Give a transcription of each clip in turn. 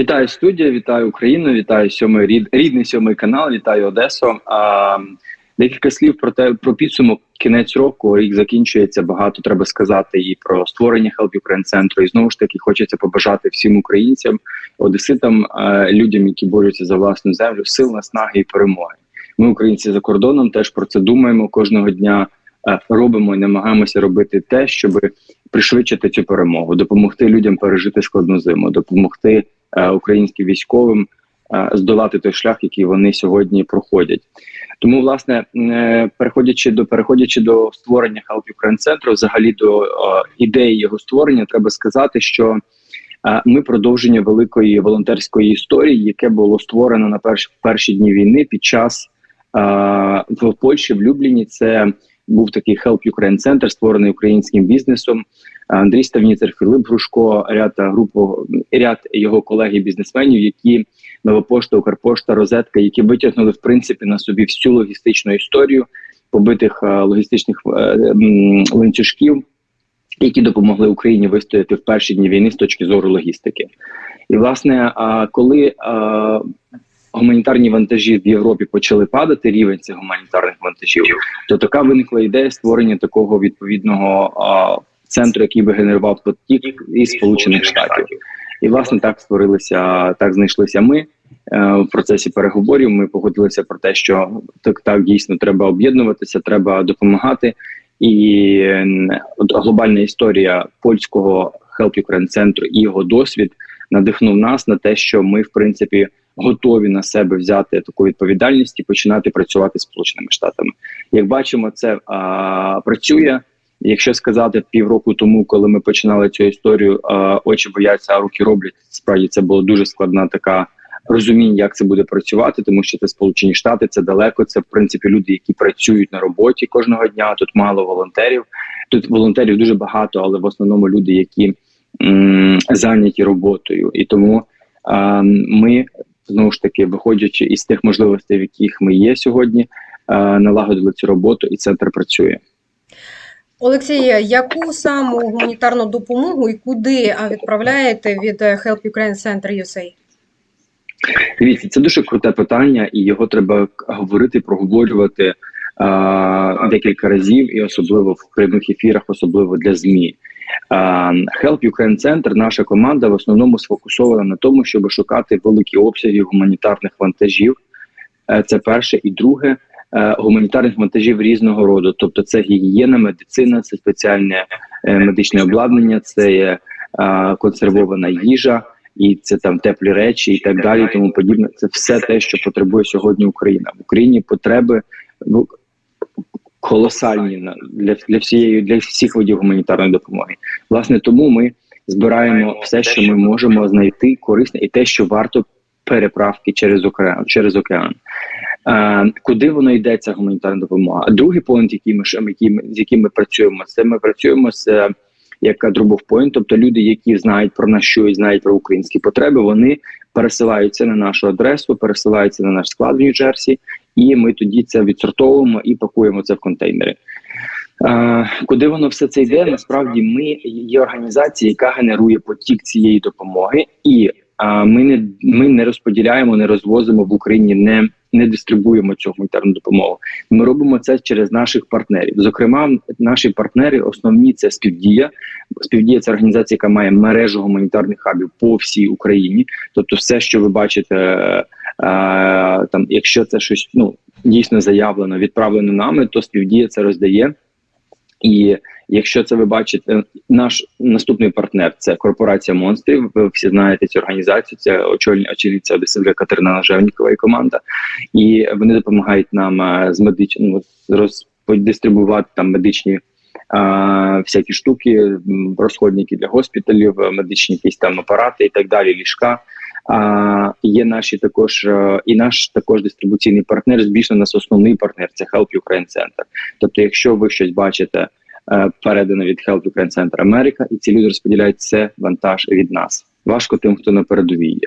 Вітаю студія, вітаю Україну, вітаю сьомий рід, рідний сьомий канал, вітаю Одесу. А, декілька слів про те про підсумок. Кінець року рік закінчується. Багато треба сказати і про створення Help Ukraine центру. І знову ж таки хочеться побажати всім українцям, одеситам, людям, які борються за власну землю, сил, наснаги і перемоги. Ми, українці за кордоном, теж про це думаємо кожного дня. Робимо і намагаємося робити те, щоб пришвидшити цю перемогу, допомогти людям пережити складну зиму, допомогти українським військовим е, здолати той шлях, який вони сьогодні проходять. Тому, власне, е, переходячи до переходячи до створення Help Ukraine центру, взагалі до е, ідеї його створення, треба сказати, що е, ми продовження великої волонтерської історії, яке було створено на перш, перші дні війни під час е, в Польщі, в Любліні. Це був такий Help Ukraine центр, створений українським бізнесом. Андрій Ставніцер, Філип Грушко, ряд групу ряд його колег і бізнесменів, які Новопошта, Укрпошта, Розетка, які витягнули в принципі на собі всю логістичну історію побитих логістичних е, ланцюжків, які допомогли Україні вистояти в перші дні війни з точки зору логістики. І власне, коли гуманітарні вантажі в Європі почали падати, рівень цих гуманітарних вантажів, то така виникла ідея створення такого відповідного а, центру, який би генерував потік із Сполучених Штатів. І власне так створилися, так знайшлися ми. Е, В процесі переговорів ми погодилися про те, що так так дійсно треба об'єднуватися, треба допомагати. І глобальна історія польського Help Ukraine центру і його досвід надихнув нас на те, що ми, в принципі, готові на себе взяти таку відповідальність і починати працювати з сполученими штатами. Як бачимо, це а, працює. Якщо сказати півроку тому, коли ми починали цю історію, а, очі бояться, а руки роблять. Справді це було дуже складна така розуміння, як це буде працювати, тому що це Сполучені Штати, це далеко. Це в принципі люди, які працюють на роботі кожного дня. Тут мало волонтерів. Тут волонтерів дуже багато, але в основному люди, які м, зайняті роботою, і тому ми знову ж таки, виходячи із тих можливостей, в яких ми є сьогодні, налагодили цю роботу, і центр працює. Олексій, яку саму гуманітарну допомогу і куди відправляєте від е, Help Ukraine Center USA? Дивіться, це дуже круте питання, і його треба говорити, проговорювати а, декілька разів, і особливо в прямих ефірах, особливо для змі. Help Ukraine Center, наша команда в основному сфокусована на тому, щоб шукати великі обсяги гуманітарних вантажів. Е, Це перше, і друге е, гуманітарних вантажів різного роду. Тобто, це гігієна, медицина, це спеціальне е, медичне обладнання, це є консервована їжа і це там теплі речі, і так далі, тому подібне. Це все те, що потребує сьогодні Україна. В Україні потреби ну колосальні для, для всієї для всіх видів гуманітарної допомоги. Власне, тому ми збираємо все, що ми можемо знайти корисне, і те, що варто переправки через океан через океан. Е, куди воно йде, ця гуманітарна допомога? А другий пункт, який ми який ми- з яким ми працюємо, це ми працюємо з е, як drop-off point, тобто люди, які знають про нас що і знають про українські потреби, вони пересилаються на нашу адресу, пересилаються на наш склад в Нью-Джерсі, і ми тоді це відсортовуємо і пакуємо це в контейнери. Куди воно все це йде? Насправді ми є організація, яка генерує потік цієї допомоги, і ми не ми не розподіляємо, не розвозимо в Україні, не, не дистрибуємо цю гуманітарну допомогу. Ми робимо це через наших партнерів. Зокрема, наші партнери основні це співдія. Співдія це організація, яка має мережу гуманітарних хабів по всій Україні. Тобто, все, що ви бачите, там, якщо це щось ну дійсно заявлено, відправлено нами, то співдія це роздає. І якщо це ви бачите, наш наступний партнер це корпорація монстрів. Ви всі знаєте цю організацію. Це очільниця очільниця Одесинка Катерина Нажевнікова і команда, і вони допомагають нам е, з медичним роздистрибувати там медичні. А, всякі штуки, розходники для госпіталів, е, медичні якісь там апарати і так далі, ліжка. А, є наші також е, і наш також дистрибуційний партнер. Збільшено нас основний партнер це Help Ukraine Center. Тобто, якщо ви щось бачите е, передано від Help Ukraine Center Америка, і ці люди розподіляють це вантаж від нас. Важко тим, хто на передовій.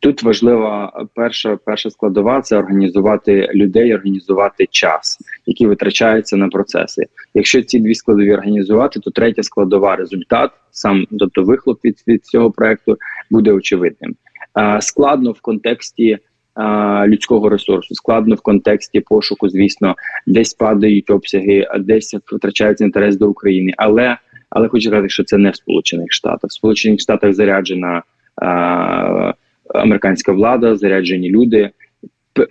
Тут важлива перша перша складова це організувати людей, організувати час, який витрачається на процеси. Якщо ці дві складові організувати, то третя складова результат, сам тобто вихлоп від, від цього проекту, буде очевидним. Е, складно в контексті людського ресурсу, складно в контексті пошуку, звісно, десь падають обсяги, а десь втрачається інтерес до України. Але але хочу сказати, що це не в Сполучених Штатах. В Сполучених Штатах заряджена американська влада, заряджені люди.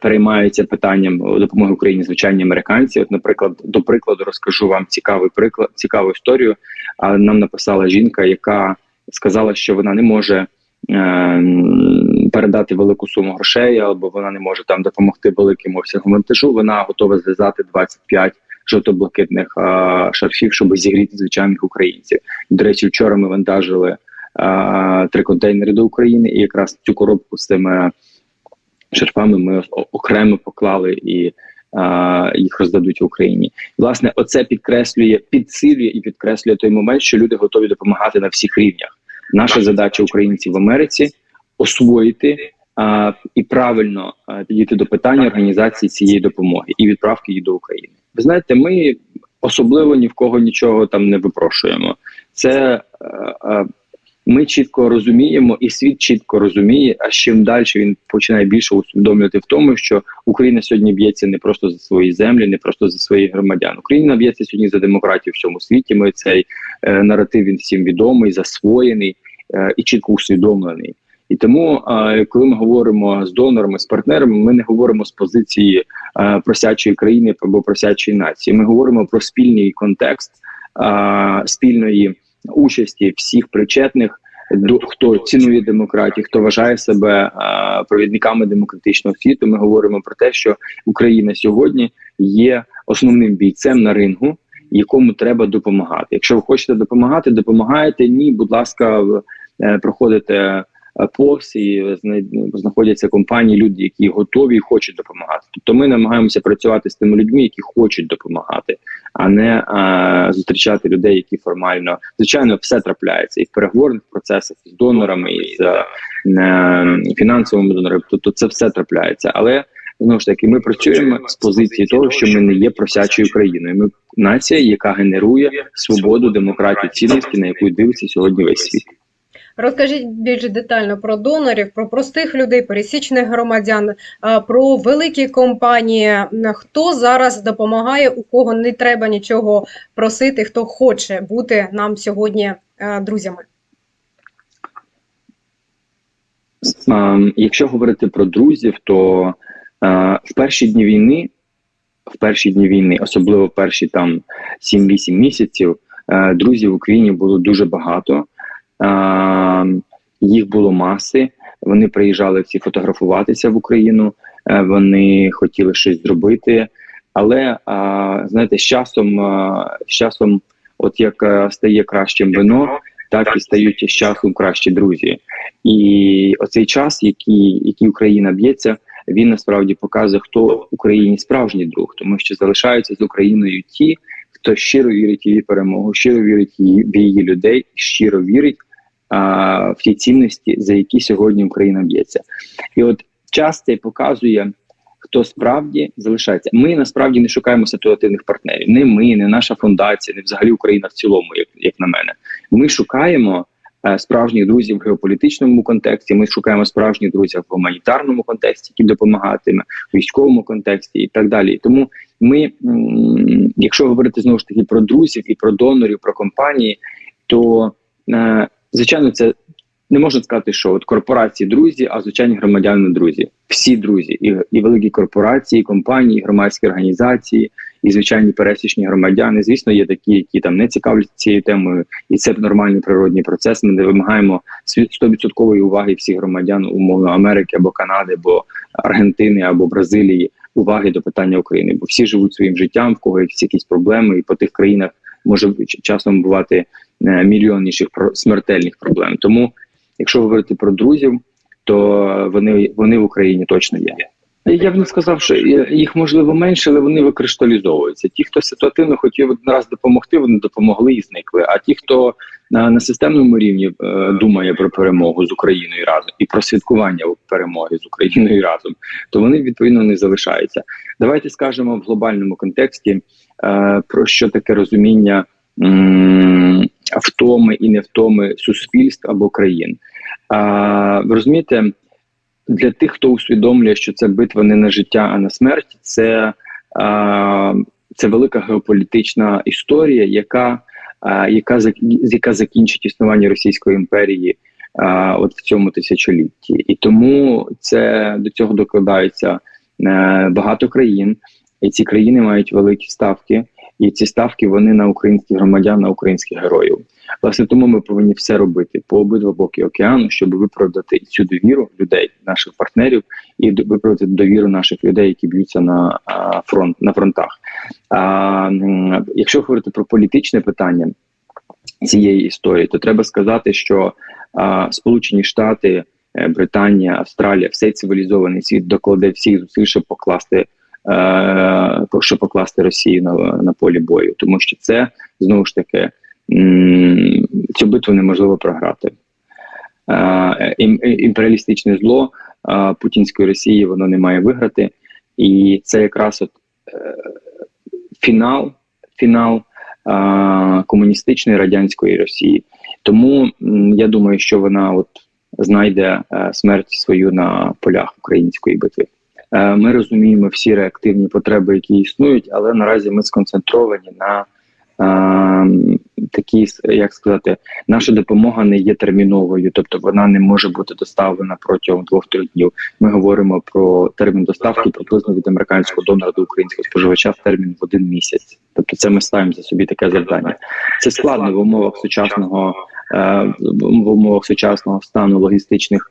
Переймаються питанням допомоги Україні звичайні американці. От, наприклад, до прикладу, розкажу вам цікавий приклад, цікаву історію. А нам написала жінка, яка сказала, що вона не може е, передати велику суму грошей, або вона не може там допомогти великим обсягом вантажу. Вона готова зв'язати 25 жовто-блакитних шарфів, щоб зігріти звичайних українців. До речі, вчора ми вантажили три контейнери до України, і якраз цю коробку з цими шарфами ми окремо поклали і їх роздадуть в Україні. Власне, оце підкреслює, підсилює і підкреслює той момент, що люди готові допомагати на всіх рівнях. Наша задача українців в Америці освоїти а, і правильно а, підійти до питання організації цієї допомоги і відправки її до України. Ви знаєте, ми особливо ні в кого нічого там не випрошуємо. Це е, ми чітко розуміємо, і світ чітко розуміє. А чим далі він починає більше усвідомлювати в тому, що Україна сьогодні б'ється не просто за свої землі, не просто за своїх громадян. Україна б'ється сьогодні за демократію в всьому світі. Ми цей е, наратив він всім відомий, засвоєний е, і чітко усвідомлений. І тому, е, коли ми говоримо з донорами, з партнерами, ми не говоримо з позиції е, просячої країни або просячої нації. Ми говоримо про спільний контекст е, спільної участі всіх причетних. До хто цінує демократію, хто вважає себе а, провідниками демократичного світу. Ми говоримо про те, що Україна сьогодні є основним бійцем на рингу, якому треба допомагати. Якщо ви хочете допомагати, допомагаєте. Ні, будь ласка, е, проходите е, повз і знаходяться компанії, люди, які готові і хочуть допомагати. Тобто ми намагаємося працювати з тими людьми, які хочуть допомагати, а не е, зустрічати людей, які формально звичайно все трапляється і в переговорних процесах і з донорами, і з е, фінансовими донорами. Тобто це все трапляється, але. Знову ж таки, ми працюємо з позиції того, що ми не є просячою країною. Ми нація, яка генерує свободу, демократію, цінності, на яку дивиться сьогодні весь світ. Розкажіть більш детально про донорів, про простих людей, пересічних громадян, про великі компанії. Хто зараз допомагає, у кого не треба нічого просити, хто хоче бути нам сьогодні друзями. Якщо говорити про друзів, то в перші дні війни, в перші дні війни, особливо перші там 7-8 місяців, друзів в Україні було дуже багато. Їх було маси. Вони приїжджали всі фотографуватися в Україну. е, Вони хотіли щось зробити. Але знаєте, з часом, з часом, от як е, стає кращим вино, так і стають з часом кращі друзі. І оцей час, який, який Україна б'ється, він насправді показує, хто Україні справжній друг, тому що залишаються з Україною ті, хто щиро вірить в її перемогу, щиро вірить в її людей, щиро вірить а, в ті цінності, за які сьогодні Україна б'ється. І от час цей показує. Хто справді залишається? Ми насправді не шукаємо ситуативних партнерів. Не ми, не наша фундація, не взагалі Україна в цілому, як, як на мене. Ми шукаємо е, справжніх друзів в геополітичному контексті. Ми шукаємо справжніх друзів в гуманітарному контексті, які допомагатиме, в військовому контексті і так далі. Тому ми, якщо говорити знову ж таки про друзів і про донорів, про компанії, то е, звичайно це. Не можна сказати, що от корпорації друзі, а звичайні громадяни друзі. Всі друзі, і, і великі корпорації, і компанії, і громадські організації, і звичайні пересічні громадяни. Звісно, є такі, які там не цікавляться цією темою, і це нормальний природний процес. Ми не вимагаємо сві- 100% уваги всіх громадян умовно Америки або Канади, або Аргентини або Бразилії уваги до питання України, бо всі живуть своїм життям, в кого якісь якісь проблеми, і по тих країнах може часом бувати мільйон інших про- смертельних проблем. Тому, якщо говорити про друзів, то вони, вони в Україні точно є. Я б не сказав, що їх можливо менше, але вони викришталізовуються. Ті, хто ситуативно хотів один раз допомогти, вони допомогли і зникли. А ті, хто на, на системному рівні е, думає про перемогу з Україною разом і про святкування перемоги з Україною разом, то вони відповідно не залишаються. Давайте скажемо в глобальному контексті е, про що таке розуміння м, втоми і невтоми суспільств або країн. А, ви розумієте, для тих, хто усвідомлює, що це битва не на життя, а на смерть, це, а, це велика геополітична історія, яка, а, яка, яка закінчить існування Російської імперії а, от в цьому тисячолітті. І тому це до цього докладається е, багато країн, і ці країни мають великі ставки. І ці ставки вони на українських громадян, на українських героїв. Власне, тому ми повинні все робити по обидва боки океану, щоб виправдати цю довіру людей, наших партнерів, і виправдати довіру наших людей, які б'ються на фронт на фронтах. А, якщо говорити про політичне питання цієї історії, то треба сказати, що а, Сполучені Штати, е, Британія, Австралія, все цивілізований світ докладе всіх зусиль, щоб покласти. Е, Щоб покласти Росію на, на полі бою, тому що це знову ж таки цю битву неможливо програти. Е, ім- імперіалістичне зло е, путінської Росії воно не має виграти, і це якраз от фінал, фінал комуністичної радянської Росії. Тому я думаю, що вона от знайде смерть свою на полях української битви. Е, Ми розуміємо всі реактивні потреби, які існують, але наразі ми сконцентровані на е, такі, як сказати, наша допомога не є терміновою, тобто вона не може бути доставлена протягом двох-трьох днів. Ми говоримо про термін доставки приблизно від американського донора до українського споживача в термін в один місяць. Тобто, це ми ставимо за собі таке завдання. Це складно в умовах сучасного в умовах сучасного стану логістичних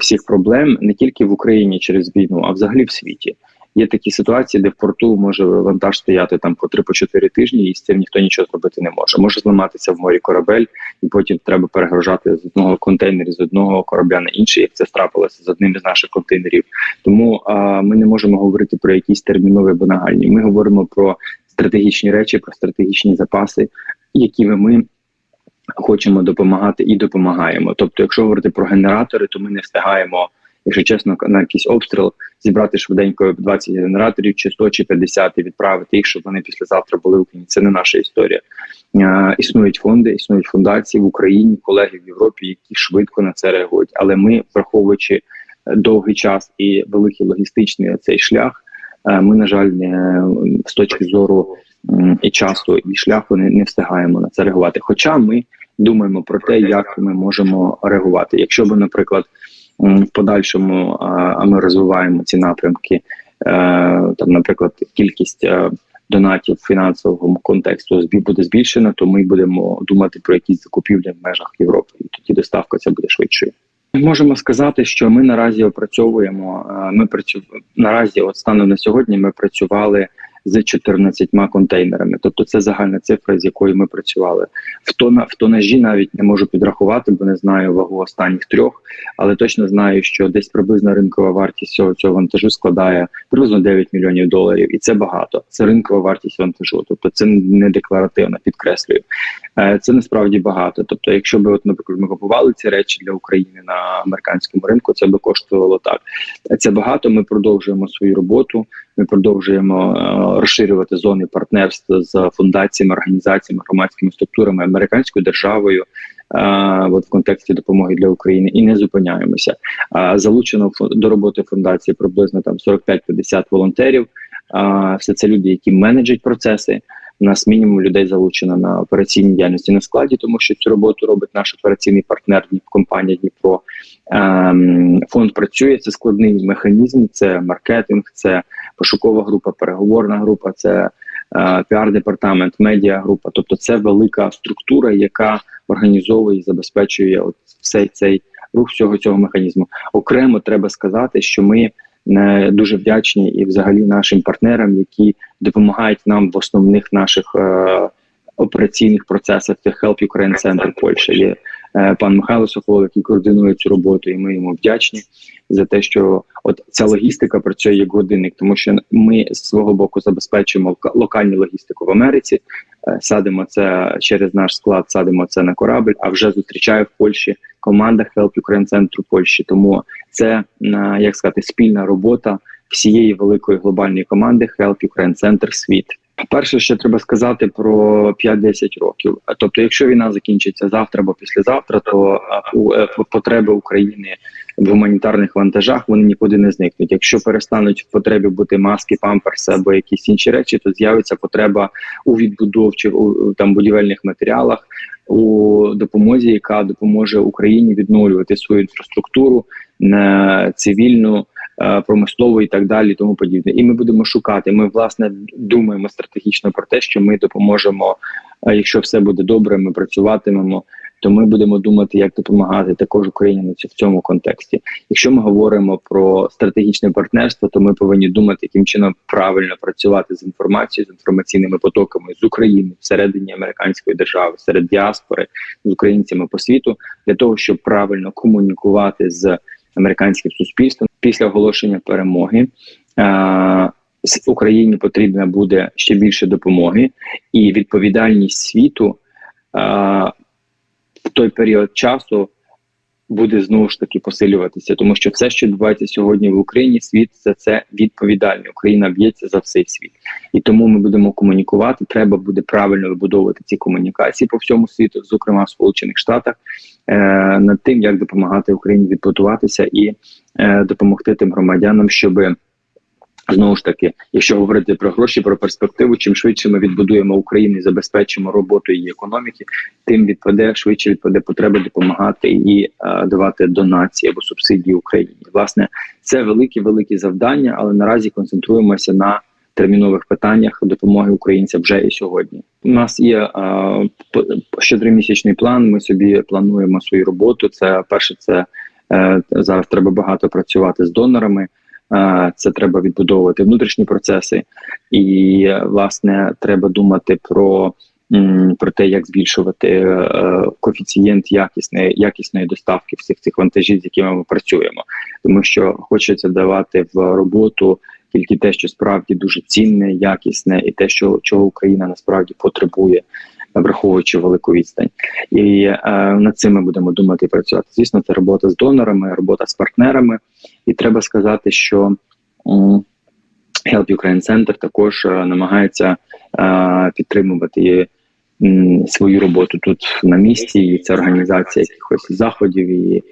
всіх проблем не тільки в Україні через війну, а взагалі в світі. Є такі ситуації, де в порту може вантаж стояти там по 3-4 тижні, і з цим ніхто нічого зробити не може. Може зламатися в морі корабель, і потім треба перегружати з одного контейнера з одного корабля на інший, як це трапилося з одним із наших контейнерів. Тому а, ми не можемо говорити про якісь термінові або. Ми говоримо про стратегічні речі, про стратегічні запаси, якими ми хочемо допомагати і допомагаємо. Тобто, якщо говорити про генератори, то ми не встигаємо, якщо чесно, на якийсь обстріл зібрати швиденько 20 генераторів, чи 100, чи 50 і відправити їх, щоб вони післязавтра були в Україні. Це не наша історія. Е, існують фонди, існують фундації в Україні, колеги в Європі, які швидко на це реагують. Але ми, враховуючи е, довгий час і великий логістичний цей шлях, е, ми, на жаль, не з точки зору і часу, і шляху не, не встигаємо на це реагувати. Хоча ми думаємо про те, як ми можемо реагувати. Якщо би, наприклад, в подальшому а, ми розвиваємо ці напрямки, е, там, наприклад, кількість е, донатів в фінансовому контексту буде збільшена, то ми будемо думати про якісь закупівлі в межах Європи, і тоді доставка ця буде швидшою. Ми Можемо сказати, що ми наразі опрацьовуємо. е, Ми працю... наразі, от станом на сьогодні, ми працювали з 14 контейнерами. Тобто, це загальна цифра, з якою ми працювали. В тона в тонажі навіть не можу підрахувати, бо не знаю вагу останніх трьох, але точно знаю, що десь приблизна ринкова вартість цього цього вантажу складає приблизно 9 мільйонів доларів, і це багато. Це ринкова вартість вантажу. Тобто, це не декларативно, підкреслюю. Е, Це насправді багато. Тобто, якщо б, от, наприклад, ми купували ці речі для України на американському ринку, це би коштувало так. Це багато. Ми продовжуємо свою роботу. Ми продовжуємо е, розширювати зони партнерства з фундаціями, організаціями, громадськими структурами, американською державою. е, От в контексті допомоги для України і не зупиняємося. Е, Залучено до роботи фундації приблизно там 45-50 волонтерів. Все це люди, які менеджать процеси. У нас мінімум людей залучено на операційній діяльності на складі, тому що цю роботу робить наш операційний партнер компанія Дніпро. Ем, Фонд працює. Це складний механізм, це маркетинг, це пошукова група, переговорна група, це е, піар-департамент, медіа-група. Тобто, це велика структура, яка організовує і забезпечує от цей, цей рух всього цього механізму. Окремо треба сказати, що ми е, дуже вдячні і взагалі нашим партнерам, які допомагають нам в основних наших е, операційних процесах. Це Help Ukraine Center Польща. Є пан Михайло Соколов, який координує цю роботу, і ми йому вдячні за те, що от ця логістика працює як годинник, тому що ми з свого боку забезпечуємо лока- локальну логістику в Америці. е, Садимо це через наш склад, садимо це на корабль. А вже зустрічає в Польщі команда Help Ukraine Центру Польщі. Тому це е, як сказати спільна робота всієї великої глобальної команди Help Ukraine Center Світ. Перше, що треба сказати про 5-10 років. Тобто, якщо війна закінчиться завтра або післязавтра, то е, потреби України в гуманітарних вантажах вони нікуди не зникнуть. Якщо перестануть в потребі бути маски, памперси або якісь інші речі, то з'явиться потреба у відбудовчих у там будівельних матеріалах. У допомозі, яка допоможе Україні відновлювати свою інфраструктуру на цивільну, промислову і так далі, тому подібне. І ми будемо шукати. Ми власне думаємо стратегічно про те, що ми допоможемо. е, Якщо все буде добре, ми працюватимемо. То ми будемо думати, як допомагати також Україні в цьому контексті. Якщо ми говоримо про стратегічне партнерство, то ми повинні думати, яким чином правильно працювати з інформацією, з інформаційними потоками з України всередині американської держави, серед діаспори з українцями по світу, для того, щоб правильно комунікувати з американським суспільством після оголошення перемоги. е, Україні потрібна буде ще більше допомоги, і відповідальність світу в той період часу буде знову ж таки посилюватися, тому що все, що відбувається сьогодні в Україні, світ за це відповідальний. Україна б'ється за всей світ, і тому ми будемо комунікувати. Треба буде правильно вибудовувати ці комунікації по всьому світу, зокрема в Сполучених Штатах, е, над тим, як допомагати Україні відбудуватися і е, допомогти тим громадянам, щоби. Знову ж таки, якщо говорити про гроші, про перспективу, чим швидше ми відбудуємо Україну і забезпечимо роботу її економіки, тим відпаде швидше відпаде потреба допомагати і е, давати донації або субсидії Україні. Власне, це великі великі завдання, але наразі концентруємося на термінових питаннях допомоги українцям вже і сьогодні. У нас є е, п- щотримісячний план. Ми собі плануємо свою роботу. Це перше, це е, зараз треба багато працювати з донорами. Це треба відбудовувати внутрішні процеси, і власне треба думати про, про те, як збільшувати е, коефіцієнт якісної якісної доставки всіх цих вантажів, з якими ми працюємо, тому що хочеться давати в роботу тільки те, що справді дуже цінне, якісне, і те, що чого Україна насправді потребує. Враховуючи велику відстань, і е, над цим ми будемо думати і працювати. Звісно, це робота з донорами, робота з партнерами, і треба сказати, що Help Ukraine Center також е, намагається е, підтримувати м, свою роботу тут на місці. І це організація якихось заходів. І е,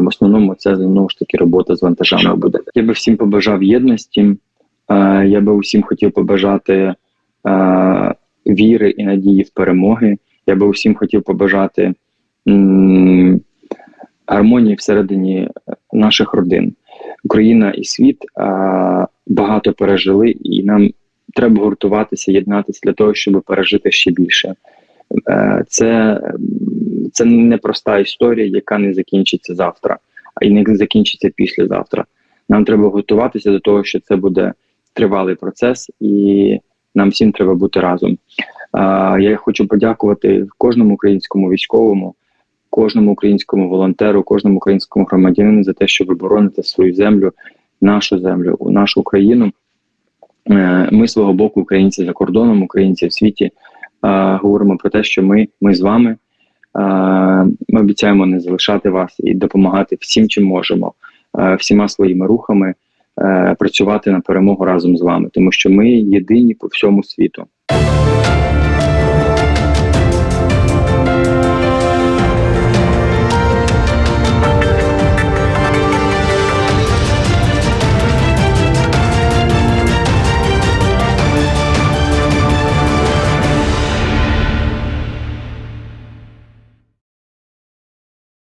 в основному це знову ж таки робота з вантажами буде. Я би всім побажав єдності. Е, я би усім хотів побажати віри і надії в перемоги. Я би усім хотів побажати гармонії всередині наших родин. Україна і світ багато пережили, і нам треба гуртуватися, єднатися для того, щоб пережити ще більше. Е, Це, це непроста історія, яка не закінчиться завтра, а й не закінчиться післязавтра. Нам треба готуватися до того, що це буде тривалий процес, і нам всім треба бути разом. Я хочу подякувати кожному українському військовому, кожному українському волонтеру, кожному українському громадянину за те, що ви бороните свою землю, нашу землю, нашу Україну. Е, Ми свого боку, українці за кордоном, українці в світі, говоримо про те, що ми, ми з вами. Ми обіцяємо не залишати вас і допомагати всім, чим можемо, всіма своїми рухами працювати на перемогу разом з вами, тому що ми єдині по всьому світу.